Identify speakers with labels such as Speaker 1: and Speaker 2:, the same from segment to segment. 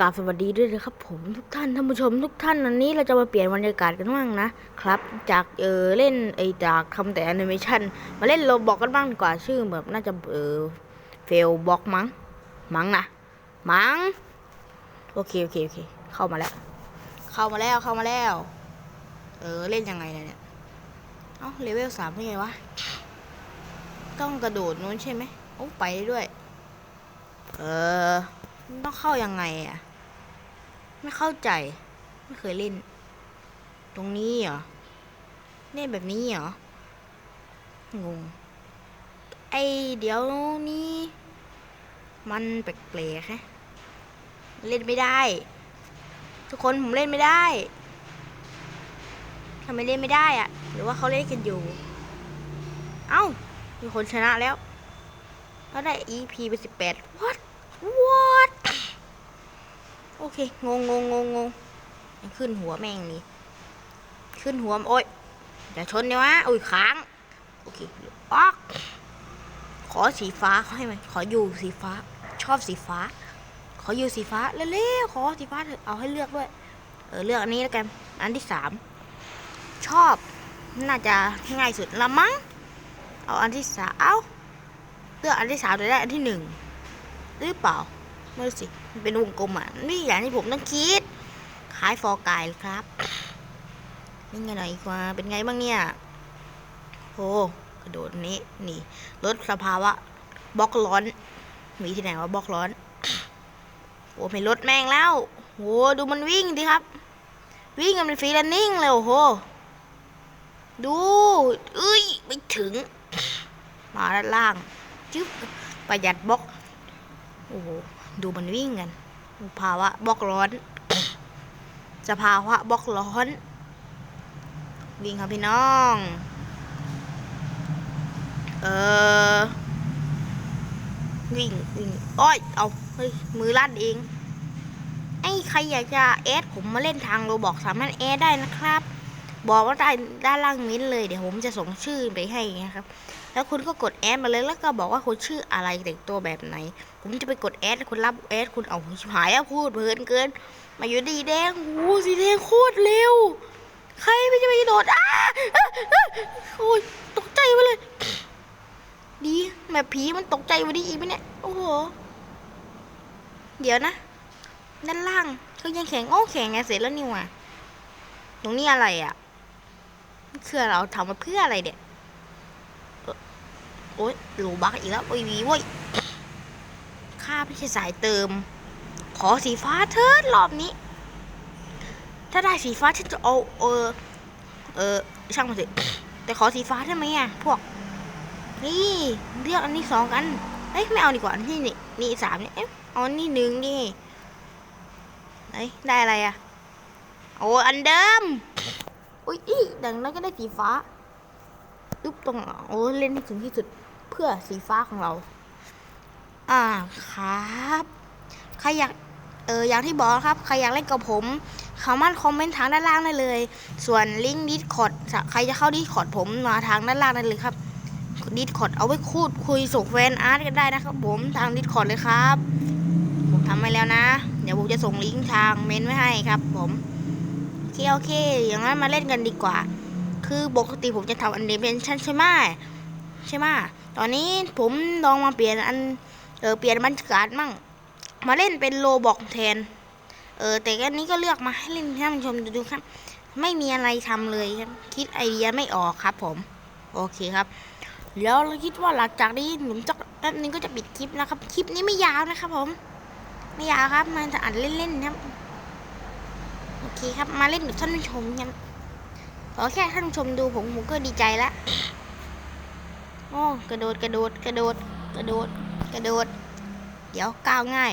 Speaker 1: กราบสวัสดีด้วยนะครับ ผมทุกท่านท่านผู้ชมทุกท่านวันนี้เราจะมาเปลี่ยนบรรยากาศกันบ้างนะครับ จากเออเล่นไอจากทำแต่แอนิเมชันมาเล่นโรบอกกันบ้างดีกว่าชื่อแบบน่าจะเออเฟลบอกมั้งมั้งนะมั้งโอเคโอเคโอเคเข้ามาแล้ว เข้ามาแล้วเข้ามาแล้ว เออเล่นยังไงเนี่ยเอ้าเลเวลสามเป็นไงวะต้องกระโดดนู้นใช่ไหมโอ้ไปด้วย เออ มันต้องเข้ายังไงอะไม่เข้าใจ ไม่เคยเล่น ตรงนี้เหรอเล่นแบบนี้เหรองงไอเดี๋ยวนี้มันแปลกๆฮะเล่นไม่ได้ ทุกคนผมเล่นไม่ได้ทำไมเล่นไม่ได้อะหรือว่าเขาเล่นกันอยู่ เอ้ามีคนชนะแล้วก็ได้ EP ไปสิบแปด what what อเค งงงงงงงขึ้นหัวแม่งนี่ ขึ้นหัว โอ้ยอย่าชนเนี่ยวะอุ้ยค้าง โอเคออกขอสีฟ้าเขาให้ไหมขออยู่สีฟ้า ชอบสีฟ้า ขออยู่สีฟ้าเร็วๆขอสีฟ้าเถอะเอาให้เลือกด้วย เออเลือกอันนี้แล้วกัน อันที่สามชอบ น่าจะง่ายสุดละมั้ง เอาอันที่สามเอาเลือกอันที่สามจะได้อันที่หนึ่งหรือเปล่า ไม่รู้สิมันเป็นวงกลมอะนี่อย่างที่ผมต้องคิดขายฟอร์กายเลยครับนี่ไงหน่อยกว่าเป็นไงบ้างเนี่ยโอ้กระโดดนี้นี่ลดสภาวะบล็อกร้อน มีที่ไหนว่าบล็อกร้อนโอ้ไม่ลดแม่งแล้วโอ้ดูมันวิ่งดิครับ วิ่งกันเป็นฟรีแลนนิ่งเลยโอ้โหดูเอ้ยไม่ถึง มาด้านล่างจึ๊บประหยัดบล็อกโอ้โห ดูมันวิ่งกันภาวะบล็อกร้อนสภาวะบล็อกร้อน วิ่งครับพี่น้อง เออวิ่งวิ่งอ้อยเอาเฮ้ยมือลั่นเองไอ้ใครอยากจะแอดผมมาเล่นทางโรบอกสามารถแอดได้นะครับ บอกว่าได้ด้านล่างมิ้นเลยเดี๋ยวผมจะส่งชื่อไปให้นะครับ แล้วคุณก็กดแอดมาเลยแล้วก็บอกว่าคุณชื่ออะไรแต่งตัวแบบไหน ผมจะไปกดแอดคุณรับแอดคุณเอาหายอะพูดเพลินเกิน มาอยู่ดีแดงโอ้สีแดงโคตรเร็ว ใครไม่จะไปโดดอ้าโอ้ยตกใจไปเลย ดีแม่ผีมันตกใจวันนี้อีกไหมเนี่ยโอ้โหเดี๋ยวนะ ด้านล่างเขายังแข็งโอ้แข็งไงเสร็จแล้วนี่ว่าตรงนี้อะไรอะ่ คือเราทำมาเพื่ออะไรเนี่ยโอ๊ยหลูบักอีกแล้วโอ้ยวีโว้ยข้าไม่ใช่สายเติม ขอสีฟ้าเถิดรอบนี้ ถ้าได้สีฟ้าฉันจะเอาเออ เออ ช่างมันสิแต่ขอสีฟ้าได้ไหมอะพวก นี่เลือกอันนี้สองกัน เอ้ยไม่เอาดีกว่าอันที่นี่นี่สามเนี่ยเอ้ยเอาอันนี้หนึ่งดิเอ้ยได้อะไรอะ โอ้อันเดิม อุ้ยอีดังนั้นก็ได้สีฟ้าอึ๊บตรงโอ้เล่นให้ถึงที่สุดเพื่อสีฟ้าของเรา อ่าครับใครอยากเอออย่างที่บอกครับใครอยากเล่นกับผมสามารถคอมเมนต์ทางด้านล่างได้เลย ส่วนลิงก์ดิสคอร์ดใครจะเข้าดิสคอร์ดผมมาทางด้านล่างได้เลยครับดิสคอร์ดเอาไว้คูดคุยส่งแฟนอาร์ตกันได้นะครับ ผมทางดิสคอร์ดเลยครับ ผมทำไว้แล้วนะ เดี๋ยวผมจะส่งลิงก์ทางเมนไว้ให้ครับ ผม เคโอเค อย่างนั้นมาเล่นกันดีกว่า คือปกติผมจะทำอันนี้เป็นชั้นใช่ไหมใช่ไหมตอนนี้ผมลองมาเปลี่ยนอันเออเปลี่ยนบรรยากาศมั่ง มาเล่นเป็นโลบอกแทน เออแต่อันนี้ก็เลือกมาให้เล่นให้ท่านผู้ชมดูครับ ไม่มีอะไรทำเลยครับ คิดไอเดียไม่ออกครับผม โอเคครับ แล้วเราคิดว่าหลังจากนี้ผมจะแป๊บนึงก็จะปิดคลิปนะครับ คลิปนี้ไม่ยาวนะครับผม ไม่ยาวครับ มันจะอัดเล่นๆครับ โอเครับ มาเล่นกับท่านผู้ชมครับขอแค่ท่านผู้ชมดูผมผมก็ดีใจล้วโอ้กระโดดกระโดดกระโดดกระโดดกระโดด เดี๋ยวก้าวง่าย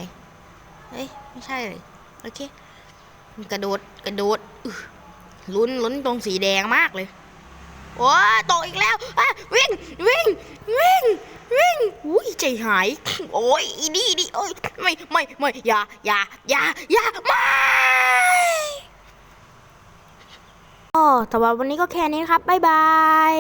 Speaker 1: เฮ้ยไม่ใช่เลยโอเคกระโดดกระโดดอือลุ้นลุ้นตรงสีแดงมากเลยโอ้ตกอีกแล้วอะวิ่งวิ่งวิ่งวิ่งอุ้ยใจหาย โอ้ยอีดีอีดีโอ้ยไม่ไม่ไม่อย่าอย่าอย่าอย่าไม่ก็ สำหรับวันนี้ก็แค่นี้ครับ บ๊ายบาย